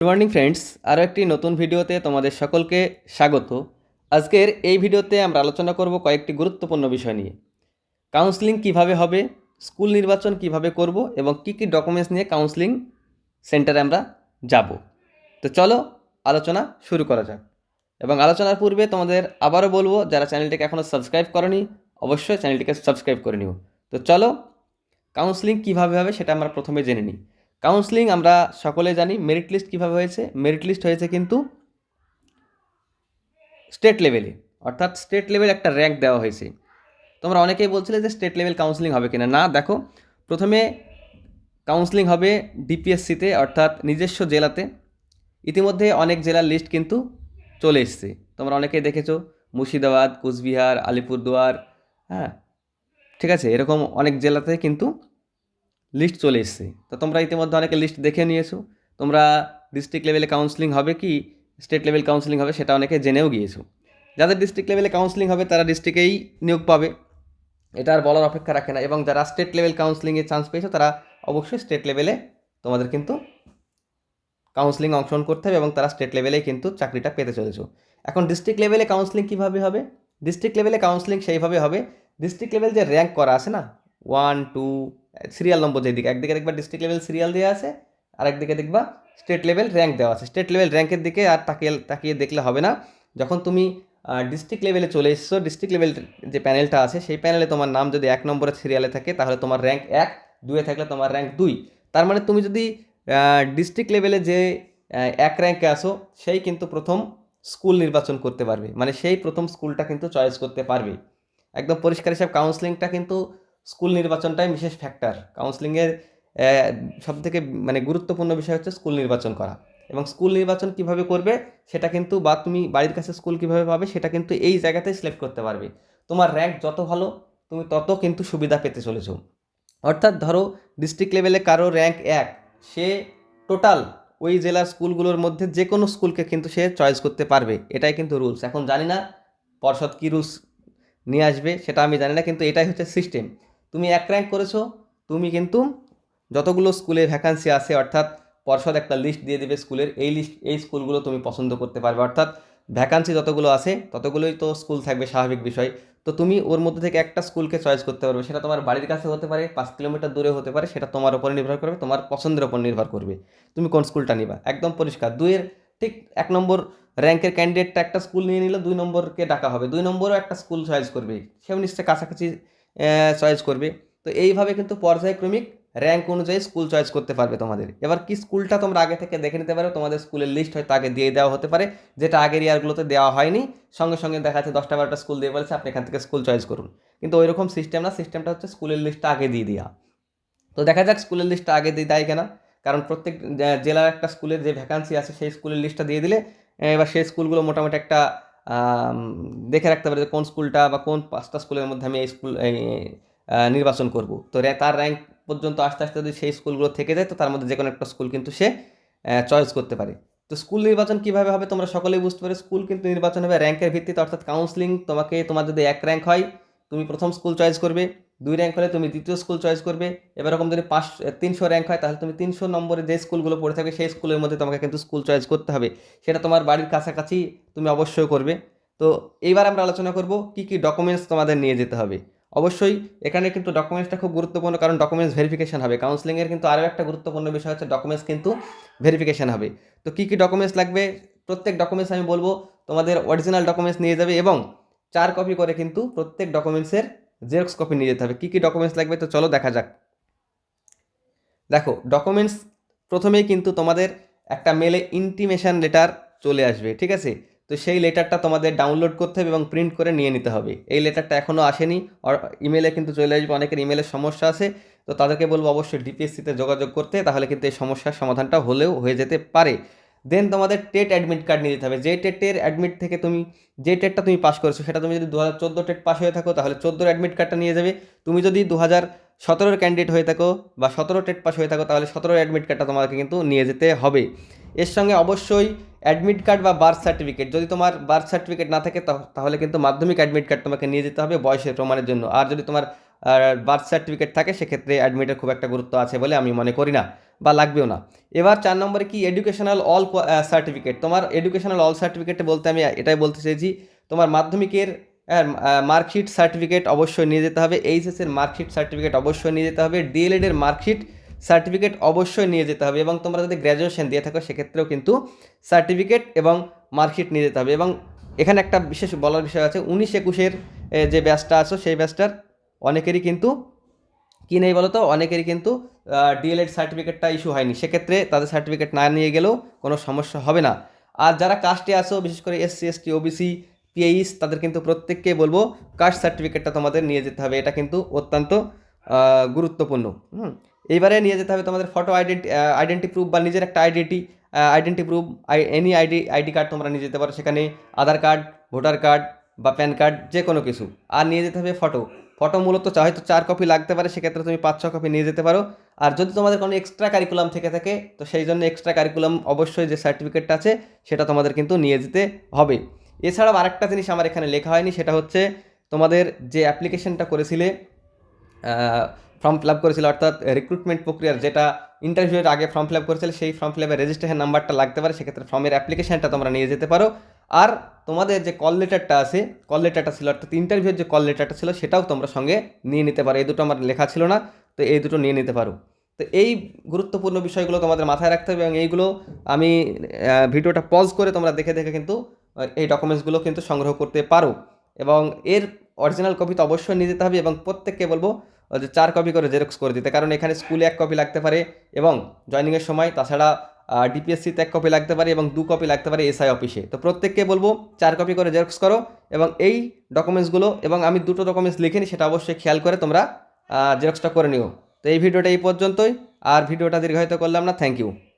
Good morning friends আরও একটি নতুন ভিডিওতে তোমাদের সকলকে স্বাগত। আজকের এই ভিডিওতে আমরা আলোচনা করব কয়েকটি গুরুত্বপূর্ণ বিষয় নিয়ে। কাউন্সিলিং কীভাবে হবে, স্কুল নির্বাচন কীভাবে করব এবং কি কি ডকুমেন্টস নিয়ে কাউন্সিলিং সেন্টারে আমরা যাব। তো চলো আলোচনা শুরু করা যাক। এবং আলোচনার পূর্বে তোমাদের আবারও বলব, যারা চ্যানেলটিকে এখনও সাবস্ক্রাইব করনি, অবশ্যই চ্যানেলটিকে সাবস্ক্রাইব করে নিও। তো চলো কাউন্সিলিং কীভাবে হবে সেটা আমরা প্রথমে জেনে নিই। কাউন্সিলিং আমরা সকলে জানি মেরিট লিস্ট কীভাবে হয়েছে? মেরিট লিস্ট হয়েছে কিন্তু স্টেট লেভেলে অর্থাৎ স্টেট লেভেল একটা র্যাঙ্ক দেওয়া হয়েছে। তোমরা অনেকেই বলছিলে যে স্টেট লেভেল কাউন্সিলিং হবে কিনা। না, দেখো, প্রথমে কাউন্সিলিং হবে ডিপিএসসিতে অর্থাৎ নিজস্ব জেলাতে। ইতিমধ্যে অনেক জেলার লিস্ট কিন্তু চলে এসছে। তোমরা অনেকেই দেখেছ, মুর্শিদাবাদ, কুচবিহার, আলিপুরদুয়ার হ্যাঁ ঠিক আছে, এরকম অনেক জেলাতে কিন্তু লিস্ট চলে এসছে। তো তোমরা ইতিমধ্যে অনেকে লিস্ট দেখে নিয়েছো। তোমরা ডিস্ট্রিক্ট লেভেলে কাউন্সিলিং হবে কি স্টেট লেভেল কাউন্সিলিং হবে সেটা অনেকে জেনেও গিয়েছো। যাদের ডিস্ট্রিক্ট লেভেলে কাউন্সিলিং হবে তারা ডিস্ট্রিক্টেই নিয়োগ পাবে। এটা আর বলার অপেক্ষা রাখে না। এবং যারা স্টেট লেভেল কাউন্সিলিংয়ে চান্স পেয়েছ, তারা অবশ্যই স্টেট লেভেলে তোমাদের কিন্তু কাউন্সিলিং অংশগ্রহণ করতে হবে এবং তারা স্টেট লেভেলেই কিন্তু চাকরিটা পেতে চলেছো। এখন ডিস্ট্রিক্ট লেভেলে কাউন্সিলিং কীভাবে হবে? ডিস্ট্রিক্ট লেভেলে কাউন্সিলিং সেইভাবে হবে। ডিস্ট্রিক্ট লেভেল যে র্যাঙ্ক করা আছে না ওয়ান টু সিরিয়াল নম্বর যেদিকে, একদিকে দেখবা ডিস্ট্রিক্ট লেভেল সিরিয়াল দেওয়া আছে আর একদিকে দেখবা স্টেট লেভেল র্যাঙ্ক দেওয়া আছে। স্টেট লেভেল র্যাঙ্কের দিকে আর তাকিয়ে তাকিয়ে দেখলে হবে না। যখন তুমি ডিস্ট্রিক্ট লেভেলে চলে এসছো ডিস্ট্রিক্ট লেভেল যে প্যানেলটা আছে, সেই প্যানেলে তোমার নাম যদি এক নম্বরের সিরিয়ালে থাকে, তাহলে তোমার র্যাঙ্ক এক, দুয়ে থাকলে তোমার র্যাঙ্ক দুই। তার মানে তুমি যদি ডিস্ট্রিক্ট লেভেলে যে এক র্যাঙ্কে আসো সেই কিন্তু প্রথম স্কুল নির্বাচন করতে পারবে। মানে সেই প্রথম স্কুলটা কিন্তু চয়েস করতে পারবে। একদম পরিষ্কার হিসাব কাউন্সিলিংটা কিন্তু স্কুল নির্বাচনটাই বিশেষ ফ্যাক্টর কাউন্সিলিংয়ের সব থেকে মানে গুরুত্বপূর্ণ বিষয় হচ্ছে স্কুল নির্বাচন করা। এবং স্কুল নির্বাচন কীভাবে করবে সেটা কিন্তু বা তুমি বাড়ির কাছে স্কুল কীভাবে পাবে সেটা কিন্তু এই জায়গাতেই সিলেক্ট করতে পারবে। তোমার র্যাঙ্ক যত ভালো, তুমি তত কিন্তু সুবিধা পেতে চলেছো। অর্থাৎ ধরো ডিস্ট্রিক্ট লেভেলে কারও র্যাঙ্ক এক, সে টোটাল ওই জেলার স্কুলগুলোর মধ্যে যে কোনো স্কুলকে কিন্তু সে চয়েস করতে পারবে। এটাই কিন্তু রুলস এখন জানি না, পর্ষদ কী রুলস নিয়ে আসবে সেটা আমি জানি না, কিন্তু এটাই হচ্ছে সিস্টেম তুমি এক র্যাঙ্ক করেছ, তুমি কিন্তু যতগুলো স্কুলে ভ্যাকান্সি আছে, অর্থাৎ পর্ষদ একটা লিস্ট দিয়ে দেবে স্কুলের এই লিস্ট এই স্কুলগুলো তুমি পছন্দ করতে পারবে। অর্থাৎ ভ্যাকান্সি যতগুলো আছে, ততগুলোই তো স্কুল থাকবে, স্বাভাবিক বিষয়। তো তুমি ওর মধ্যে থেকে একটা স্কুলকে চয়েস করতে পারবে, সেটা তোমার বাড়ির কাছে হতে পারে, পাঁচ কিলোমিটার দূরে হতে পারে, সেটা তোমার উপরে নির্ভর করবে, তোমার পছন্দের উপর নির্ভর করবে। তুমি কোন স্কুলটা নিবা? একদম পরিষ্কার। দুইয়ের ঠিক এক নম্বর র্যাঙ্কের ক্যান্ডিডেটটা একটা স্কুল নিয়ে নিলে দুই নম্বরকে ডাকা হবে। দুই নম্বরও একটা স্কুল চয়েস করবে। সেও নিশ্চয়ই কাছাকাছি চয়েস করবে। তো এইভাবে কিন্তু পর্যায়ক্রমিক র্যাঙ্ক অনুযায়ী স্কুল চয়েস করতে পারবে তোমাদের। এবার কি স্কুলটা তোমরা আগে থেকে দেখে নিতে পারো? তোমাদের স্কুলের লিস্ট হয়তো আগে দিয়ে দেওয়া হতে পারে, যেটা আগের ইয়ারগুলোতে দেওয়া হয়নি। সঙ্গে সঙ্গে দেখা যাচ্ছে দশটা বারোটা স্কুল দিয়ে বলেছে, আপনি এখান থেকে স্কুল চয়েস করুন। কিন্তু ওই রকম সিস্টেম না সিস্টেমটা হচ্ছে স্কুলের লিস্টটা আগে দিয়ে দেওয়া তো দেখা যাক স্কুলের লিস্টটা আগে দিয়ে দেয় কেনা। কারণ প্রত্যেক জেলার একটা স্কুলের যে ভ্যাকান্সি আছে, সেই স্কুলের লিস্টটা দিয়ে দিলে এবার সেই স্কুলগুলো মোটামুটি একটা দেখে রাখতে পারে যে কোন স্কুলটা বা কোন পাঁচটা স্কুলের মধ্যে আমি এই স্কুল নির্বাচন করব। তো তার র্যাঙ্ক পর্যন্ত আস্তে আস্তে যদি সেই স্কুলগুলো থেকে যায়, তো তার মধ্যে যে কোনো একটা স্কুল কিন্তু সে চয়েস করতে পারে। তো স্কুল নির্বাচন কীভাবে হবে তোমরা সকলেই বুঝতে পারো। স্কুল কিন্তু নির্বাচন হবে র্যাঙ্কের ভিত্তিতে, অর্থাৎ কাউন্সিলিং তোমাকে, তোমার যদি এক র্যাঙ্ক হয়, তুমি প্রথম স্কুল চয়েস করবে। দুই র্যাঙ্ক হলে তুমি দ্বিতীয় স্কুল চয়েস করবে। এবার এরকম যদি পাঁচ তিনশো র্যাঙ্ক হয়, তাহলে তুমি তিনশো নম্বরে যে স্কুলগুলো পড়ে থাকবে, সেই স্কুলের মধ্যে তোমাকে কিন্তু স্কুল চয়েস করতে হবে। সেটা তোমার বাড়ির কাছাকাছি তুমি অবশ্যই করবে। তো এইবার আমরা আলোচনা করব কি কি ডকুমেন্টস তোমাদের নিয়ে যেতে হবে। অবশ্যই এখানে কিন্তু ডকুমেন্টসটা খুব গুরুত্বপূর্ণ, কারণ ডকুমেন্টস ভেরিফিকেশন হবে। কাউন্সিলিংয়ের কিন্তু আরও একটা গুরুত্বপূর্ণ বিষয় হচ্ছে ডকুমেন্টস কিন্তু ভেরিফিকেশন হবে। তো কী কী ডকুমেন্টস লাগবে? প্রত্যেক ডকুমেন্টস আমি বলব, তোমাদের অরিজিনাল ডকুমেন্টস নিয়ে যাবে এবং চার কপি করে কিন্তু প্রত্যেক ডকুমেন্টসের জেরক্স কপি নিয়ে যেতে হবে। কী কী ডকুমেন্টস লাগবে? তো চলো দেখা যাক। দেখো ডকুমেন্টস প্রথমেই কিন্তু তোমাদের একটা মেলে ইন্টিমেশন লেটার চলে আসবে, ঠিক আছে? তো সেই লেটারটা তোমাদের ডাউনলোড করতে হবে এবং প্রিন্ট করে নিয়ে নিতে হবে। এই লেটারটা এখনও আসেনি ইমেলে কিন্তু চলে আসবে, অনেকের ইমেলের সমস্যা আছে। তো তাদেরকে বলব অবশ্যই ডিপিএসসিতে যোগাযোগ করতে, তাহলে কিন্তু এই সমস্যার সমাধানটা হলেও হয়ে যেতে পারে। দেন তোমাদের টেট অ্যাডমিট কার্ড নিয়ে যেতে হবে। যে টেটের অ্যাডমিট থেকে তুমি, যে টেটটা তুমি পাস করেছ, সেটা তুমি যদি দু হাজার চোদ্দ টেট পাস হয়ে থাকো, তাহলে চোদ্দোর অ্যাডমিট কার্ডটা নিয়ে যাবে। তুমি যদি দু হাজার সতেরোর ক্যান্ডিডেট হয়ে থাকো বা সতেরো টেট পাস হয়ে থাকো, তাহলে সতেরোর অ্যাডমিট কার্ডটা তোমাকে কিন্তু নিয়ে যেতে হবে। এর সঙ্গে অবশ্যই অ্যাডমিট কার্ড বা বার্থ সার্টিফিকেট যদি তোমার বার্থ সার্টিফিকেট না থাকে তাহলে কিন্তু মাধ্যমিক অ্যাডমিট কার্ড তোমাকে নিয়ে যেতে হবে বয়সের প্রমাণের জন্য। আর যদি তোমার বার্থ সার্টিফিকেট থাকে, সেক্ষেত্রে অ্যাডমিটের খুব একটা গুরুত্ব আছে বলে আমি মনে করি না। বা লাগবেও না। এবার চার নম্বরে কি এডুকেশনাল অল সার্টিফিকেট তোমার এডুকেশনাল অল সার্টিফিকেটে বলতে আমি এটাই বলতে চাইছি, তোমার মাধ্যমিকের মার্কশিট সার্টিফিকেট অবশ্যই নিয়ে যেতে হবে এইচএসের মার্কশিট সার্টিফিকেট অবশ্যই নিয়ে যেতে হবে ডিএলএডের মার্কশিট সার্টিফিকেট অবশ্যই নিয়ে যেতে হবে এবং তোমরা যদি গ্র্যাজুয়েশন দিয়ে থাকো সেক্ষেত্রেও কিন্তু সার্টিফিকেট এবং মার্কশিট নিয়ে যেতে হবে এবং এখানে একটা বিশেষ বলার বিষয় আছে, উনিশ একুশের যে ব্যাচটা আছো সেই ব্যাচটার অনেকেরই কিন্তু, কী নেই বলো তো অনেকেরই কিন্তু ডিএলএড সার্টিফিকেটটা ইস্যু হয়নি। সেক্ষেত্রে তাদের সার্টিফিকেট না নিয়ে গেলেও কোনো সমস্যা হবে না। আর যারা কাস্টে আসো বিশেষ করে এসসি এসটি ওবিসি পিএইস তাদের কিন্তু প্রত্যেককে বলব কাস্ট সার্টিফিকেটটা তোমাদের নিয়ে যেতে হবে। এটা কিন্তু অত্যন্ত গুরুত্বপূর্ণ। হুম। এইবারে নিয়ে যেতে হবে তোমাদের ফটো আইডেন্টি আইডেন্টি প্রুফ বা নিজের একটা identity identity proof any ID ID card তোমরা নিয়ে যেতে পারো। সেখানে আধার কার্ড ভোটার কার্ড বা প্যান কার্ড যে কোনো কিছু। আর নিয়ে যেতে হবে ফটো ফটো মূলত হয়তো চার কপি লাগতে পারে। সেক্ষেত্রে তুমি পাঁচ, ছ কপি নিয়ে যেতে পারো। আর যদি তোমাদের কোনো এক্সট্রা কারিকুলাম থেকে থাকে, তো সেই জন্য এক্সট্রা কারিকুলাম অবশ্যই যে সার্টিফিকেটটা আছে, সেটা তোমাদের কিন্তু নিয়ে যেতে হবে। এছাড়াও আরেকটা জিনিস আমার এখানে লেখা হয়নি, সেটা হচ্ছে তোমাদের যে অ্যাপ্লিকেশনটা করেছিলে ফর্ম ফিল আপ করেছিল, অর্থাৎ রিক্রুটমেন্ট প্রক্রিয়ার যেটা ইন্টারভিউয়ের আগে ফর্ম ফিল আপ করেছিলে, সেই ফর্ম ফিল আপের রেজিস্ট্রেশন নাম্বারটা লাগতে পারে, সেক্ষেত্রে ফর্মের অ্যাপ্লিকেশনটা তোমরা নিয়ে যেতে পারো। আর তোমাদের যে কল লেটারটা আছে কল লেটারটা ছিল, অর্থাৎ ইন্টারভিউয়ের যে কল লেটারটা ছিল, সেটাও তোমরা সঙ্গে নিয়ে নিতে পারো। এই দুটো আমার লেখা ছিল না। তো এই দুটো নিয়ে নিতে পারো। তো এই গুরুত্বপূর্ণ বিষয়গুলো তোমাদের মাথায় রাখতে হবে এবং এইগুলো আমি ভিডিওটা পজ করে তোমরা দেখে দেখে কিন্তু এই ডকুমেন্টসগুলো কিন্তু সংগ্রহ করতে পারো। এবং এর অরিজিনাল কপি তো অবশ্যই নিয়ে যেতে হবে এবং প্রত্যেককে বলব যে চার কপি করে জেরক্স করে দিতে। কারণ এখানে স্কুলে এক কপি লাগতে পারে এবং জয়নিংয়ের সময়, তাছাড়া ডিপিএসসিতে এক কপি লাগতে পারে এবং দু কপি লাগতে পারে এসআই অফিসে তো প্রত্যেককে বলব, চার কপি করে জেরক্স করো এবং এই ডকুমেন্টসগুলো এবং আমি দুটো ডকুমেন্টস লিখিনি সেটা অবশ্যই খেয়াল করে তোমরা জেরক্সটা করে নিও। তো এই ভিডিওটা এই পর্যন্তই। আর ভিডিওটা দীর্ঘায়িত করলাম না। Thank you